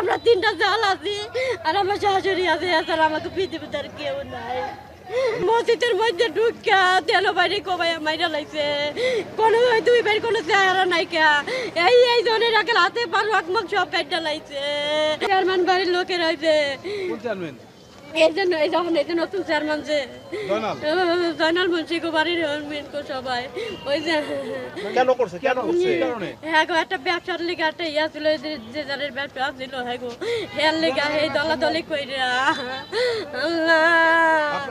আমরা তিনটা জল আছি, আর আমার শাশুড়ি আছে, এছাড়া আমাকে পৃথিবীতে আর কেউ নাই। মসজিদের মধ্যে ঢুকা তেল বাইরে কবাই মাইরা লাগছে কোনো দুই বাইর কোনো চেহারা নাই কা। এই এই জনের হাতে পারো আকমক সব পেটটা লাগছে চেয়ারম্যান বাড়ির লোকের হয়েছে এই জন্য এই যখন এই যে নতুন চেয়ারম্যান যে জয়নাল। জয়নাল মুন্সি মেন সবাই। ওই যে কেন করছে? কেন করছে? এই হ্যাঁ গো একটা ব্যবসার লিগা একটা ইয়া ছিল যে- যে যাদের ব্যবসা ছিল হ্যাঁ গো লিগা এই দলাদলি কইরা। আল্লাহ।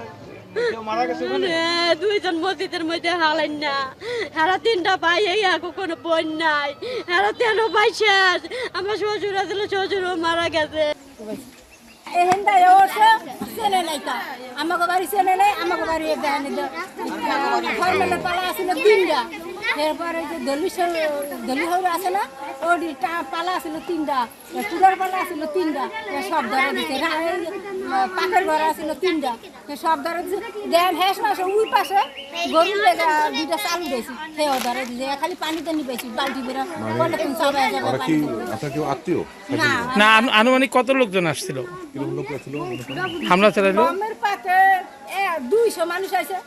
দুইজন মসজিদের মধ্যে হালাইন না। হেরা তিনটা ভাই এই আগো কোনো বোন নাই। হেরা তেলো ভাই শেষ। আমার শ্বশুর আছিল শ্বশুরও মারা গেছে। এহেন্দা ওরছে চেনে নাই তা। আমাকে বাড়ি চেনে নেই আমাকে বাড়ি দেখানি ফর্মেলে পালা আছিল তিনটা এরপরে যে দলি দলি হরে আছে না? ওটি পালা আছিল তিনটা চুলার পালা আছিল তিনটা সব ধরে আহ, পাখের ঘর আছিল তিনটা সব ধরে দিছে। দেন হেস মাসে উই পাশে গরু লেগা দুইটা চালু দিয়েছি সেও ধরে দিছে। খালি পানিতে নিবেছি বালতি বেরা বলে তুমি সবাই আত্মীয়? না। না আনু- আনুমানিক কত লোকজন আসছিল? ছিল? হামলা চালাইলো? দুইশো মানুষ আছে।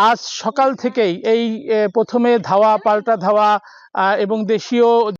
আজ সকাল থেকেই এই প্রথমে ধাওয়া পাল্টা ধাওয়া এবং দেশীয়